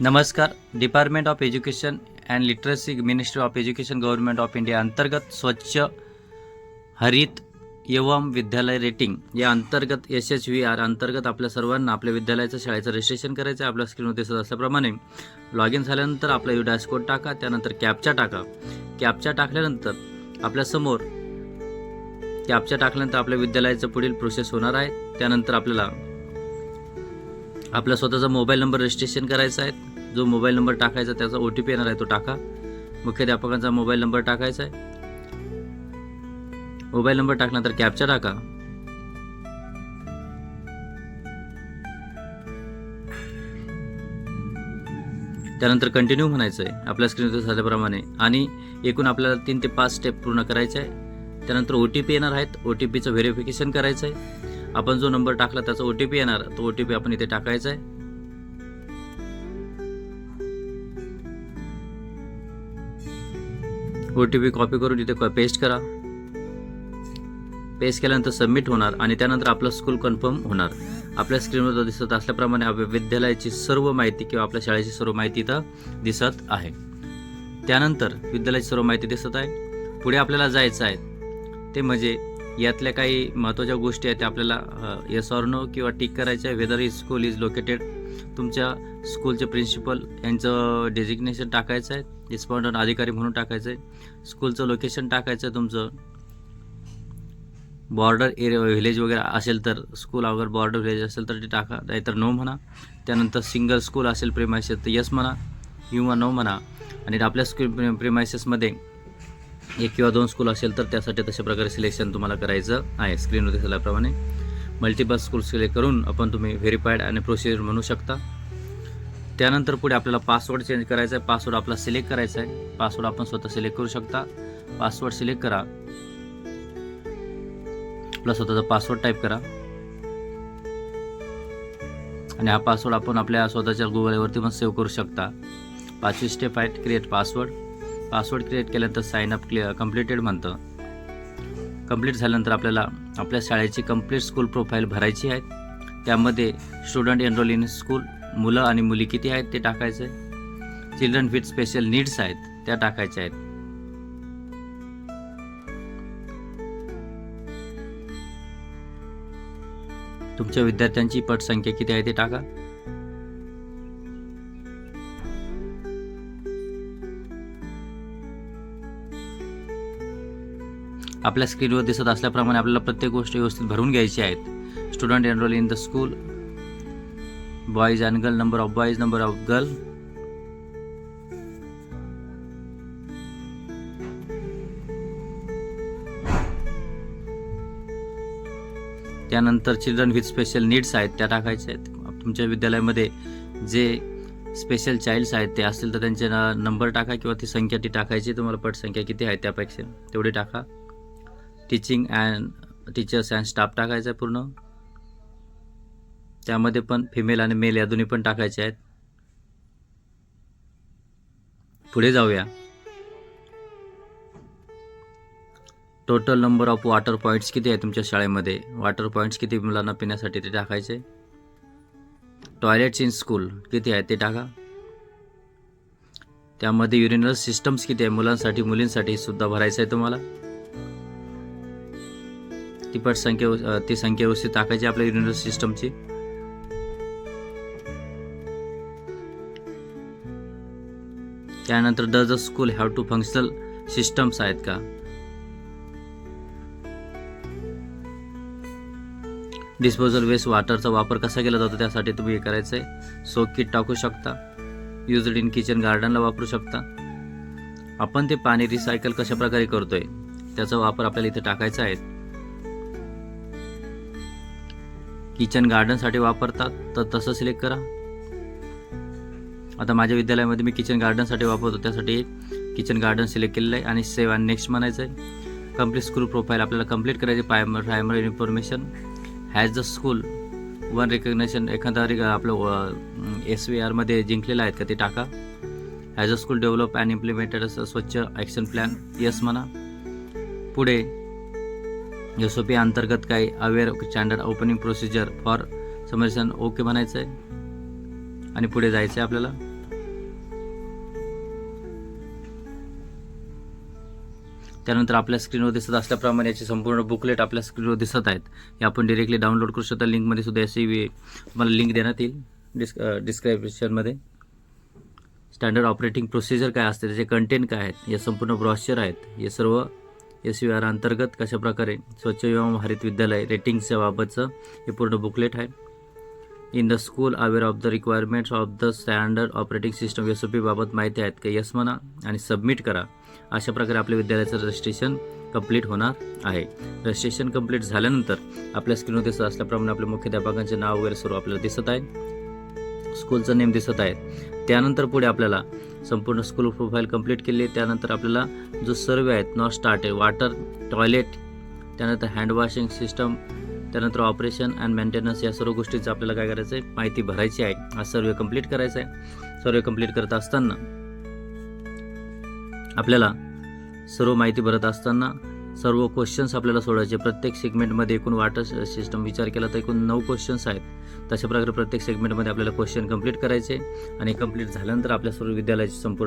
नमस्कार. Department of education and literacy ministry of education government of India अंतर्गत स्वच्छ हरित एवम विद्यालय रेटिंग या अंतर्गत एस एच व्ही आर अंतर्गत आपल्या सर्वांना आपल्या विद्यालयाचं शाळेचं रजिस्ट्रेशन करायचं आहे. आपल्या स्क्रीनवर दिसत असल्याप्रमाणे लॉग इन झाल्यानंतर आपला यू डॅशकोड टाका त्यानंतर कॅपचा टाका. कॅपचा टाकल्यानंतर आपल्यासमोर कॅपच्या टाकल्यानंतर आपल्या विद्यालयाचं पुढील प्रोसेस होणार आहे. त्यानंतर आपल्याला आपला स्वतःचा मोबाईल नंबर रजिस्ट्रेशन करायचा आहे. जो मोबाईल नंबर टाकायचा त्याचा ओ टी पी येणार आहे तो टाका. मुख्याध्यापकांचा मोबाईल नंबर टाकायचा आहे. मोबाईल नंबर टाकल्यानंतर कॅप्चा टाका. त्यानंतर कंटिन्यू म्हणायचं आहे. आपल्या स्क्रीनवर झाल्याप्रमाणे. आणि एकूण आपल्याला तीन ते पाच स्टेप पूर्ण करायचे आहे. त्यानंतर ओ टी पी येणार आहेत. ओ टी पीचं व्हेरिफिकेशन करायचं आहे. आपण जो नंबर टाकला त्याचा ओ टी पी येणार. तो ओ टी पी आपण इथे टाकायचा आहे. ओ टी पी कॉपी करून इथे पेस्ट करा. पेस्ट केल्यानंतर सबमिट होणार आणि त्यानंतर आपलं स्कूल कन्फर्म होणार. आपल्या स्क्रीनवर दिसत असल्याप्रमाणे आपल्या विद्यालयाची सर्व माहिती किंवा आपल्या शाळेची सर्व माहिती इथं दिसत आहे. त्यानंतर विद्यालयाची सर्व माहिती दिसत आहे. पुढे आपल्याला जायचं आहे. ते म्हणजे यातल्या काही महत्त्वाच्या गोष्टी आहेत त्या आपल्याला येस ऑर नो किंवा टिक करायच्या आहे. Whether is school is located तुमच्या स्कूलचे प्रिन्सिपल यांचं डेजिग्नेशन टाकायचं आहे. रिस्पॉन्डंट अधिकारी म्हणून टाकायचं आहे स्कूलचं लोकेशन टाकायचं आहे तुमचं. बॉर्डर एरिया व्हिलेज वगैरे असेल तर स्कूल अगर बॉर्डर व्हिलेज असेल तर ते टाका नाहीतर नो म्हणा. त्यानंतर सिंगल स्कूल असेल प्रेमायसेस तर यस म्हणा किंवा नो म्हणा. आणि आपल्या स्कूल प्रेमायसेसमध्ये एक किंवा दोन स्कूल असेल तर त्यासाठी तशा प्रकारे सिलेक्शन तुम्हाला करायचं आहे. स्क्रीनवर दिसल्याप्रमाणे. मल्टिपल स्कूल सिलेक्ट करून आपण तुम्ही व्हेरीफाईड आणि प्रोसिजर म्हणू शकता. त्यानंतर पुढे आपल्याला पासवर्ड चेंज करायचा आहे. पासवर्ड आपला सिलेक्ट करायचा आहे. पासवर्ड आपण स्वतः सिलेक्ट करू शकता. पासवर्ड सिलेक्ट करा. आपला स्वतःचा पासवर्ड टाईप करा. आणि हा पासवर्ड आपण आपल्या स्वतःच्या गुगलवरती पण सेव्ह करू शकता. पाचवी स्टेप आहे क्रिएट पासवर्ड पासवर्ड क्रिएट केल्यानंतर साईन अप क्लिअर कम्प्लिटेड म्हणतं. कंप्लीट झाल्यानंतर आपल्याला आपल्या शाळेची कंप्लीट स्कूल प्रोफाईल भरायची आहे. त्यामध्ये स्टुडंट एनरोल इन स्कूल मुलं आणि मुली किती आहेत ते टाकायचं? आहे चिल्ड्रन विथ स्पेशल नीड्स आहेत त्या टाकायच्या आहेत. तुमच्या विद्यार्थ्यांची पटसंख्या किती आहे ते टाका. आपल्या स्क्रीनवर दिसत असल्याप्रमाणे आपल्याला प्रत्येक गोष्ट व्यवस्थित भरून घ्यायची आहेत student enrol in the school boys and girl number of boys number of girl त्यानंतर चिल्ड्रन विथ स्पेशल नीड्स आहेत त्या टाकायच्या आहेत. तुमच्या विद्यालयामध्ये जे स्पेशल चाइल्ड्स आहेत ते असतील तर त्यांचे नंबर टाका किंवा ती संख्या ती टाकायची. तुम्हाला पटसंख्या किती आहे त्यापेक्षा. तेवढी टाका. Teaching and teachers and staff टाकायचा आहे पूर्ण. त्यामध्ये पण फिमेल आणि मेल या दोन्ही पण टाकायचे आहेत. पुढे जाऊया. Total number of water points किती आहे तुमच्या शाळेमध्ये? वॉटर पॉईंट्स किती मुलांना पिण्यासाठी ते टाकायचे? टॉयलेट्स इन स्कूल किती आहे ते टाका. त्यामध्ये युरिनल सिस्टम्स किती आहे? मुलांसाठी मुलींसाठी सुद्धा भरायचं आहे तुम्हाला. ती पट संख्या ती संख्या व्यवस्थित टाकायची आपल्या युरिनल सिस्टमची त्यानंतर does a school have two functional systems आहेत का? डिस्पोजल वेस्ट वॉटरचा वापर कसा केला जातो त्यासाठी तुम्ही हे करायचं आहे सोक किट टाकू शकता. युजड इन किचन गार्डनला वापरू शकता. आपण ते पाणी रिसायकल कशा प्रकारे करतोय त्याचा वापर आपल्याला इथे टाकायचा आहे. किचन गार्डनसाठी वापरतात तर तसं सिलेक्ट करा. आता माझ्या विद्यालयामध्ये मी किचन गार्डनसाठी वापरतो. त्यासाठी किचन गार्डन सिलेक्ट केलेलं आहे आणि सेव्ह आणि नेक्स्ट म्हणायचं आहे. कंप्लीट स्कूल प्रोफाईल आपल्याला कंप्लीट करायचे primary primary information has the school won recognition एखादा आपलं एस व्ही आरमध्ये जिंकलेलं आहेत का ते टाका. Has a school develop and implemented असं स्वच्छ ॲक्शन प्लॅन यस म्हणा. पुढे एस ओ पी अंतर्गत काही aware standard opening procedure for submersion okay म्हणायचं आहे. आणि पुढे जायचं आहे आपल्याला. त्यानंतर आपल्या स्क्रीनवर दिसत असल्याप्रमाणे याचे संपूर्ण बुकलेट आपल्या स्क्रीनवर दिसत आहेत. हे आपण डिरेक्टली डाउनलोड करू शकता. लिंकमध्ये सुद्धा याची वी- तुम्हाला लिंक देण्यात येईल. डिस्क डिस्क्रिप्शनमध्ये स्टँडर्ड ऑपरेटिंग प्रोसिजर काय असते? त्याचे कंटेंट काय आहेत? या संपूर्ण ब्रॉशर आहेत. हे सर्व एस व्ही आर अंतर्गत कशाप्रकारे स्वच्छ एवं हरित विद्यालय रेटिंग्सच्या बाबतचं हे पूर्ण बुकलेट आहे. In the school aware of the requirements of the standard operating system S O P बाबत माहिती आहेत का? यस म्हणा आणि सबमिट करा. अशा प्रकारे आपल्या विद्यालयाचं रजिस्ट्रेशन कंप्लीट होणार आहे. रजिस्ट्रेशन कंप्लीट झाल्यानंतर आपल्या स्क्रीनवर दिसत असल्याप्रमाणे आपल्या मुख्याध्यापकांचे नाव वगैरे सर्व आपल्याला दिसत आहे स्कूलचं नेम दिसत आहे त्यानंतर पुढे आपल्याला संपूर्ण स्कूल प्रोफाईल कंप्लीट केली आहे. त्यानंतर आपल्याला जो सर्वे आहेत नॉट स्टार्ट आहे वॉटर टॉयलेट त्यानंतर हँड वॉशिंग सिस्टम त्यानंतर ऑपरेशन अँड मेंटेनन्स या सर्व गोष्टीचं आपल्याला काय करायचं आहे माहिती भरायची आहे. हा सर्वे कंप्लीट करायचा आहे. सर्वे कंप्लीट करत असताना आपल्याला सर्व माहिती भरत असताना सर्व क्वेश्चन्स आपल्याला सोडायचे. प्रत्येक सेगमेंटमध्ये एकूण वाटर सिस्टम विचार केला तर एकूण नऊ क्वेश्चन्स आहेत. तशा प्रकारे प्रत्येक सेगमेंटमध्ये आपल्याला क्वेश्चन कंप्लीट करायचे आणि कंप्लीट झाल्यानंतर आपल्या सर्व विद्यालयाची संपूर्ण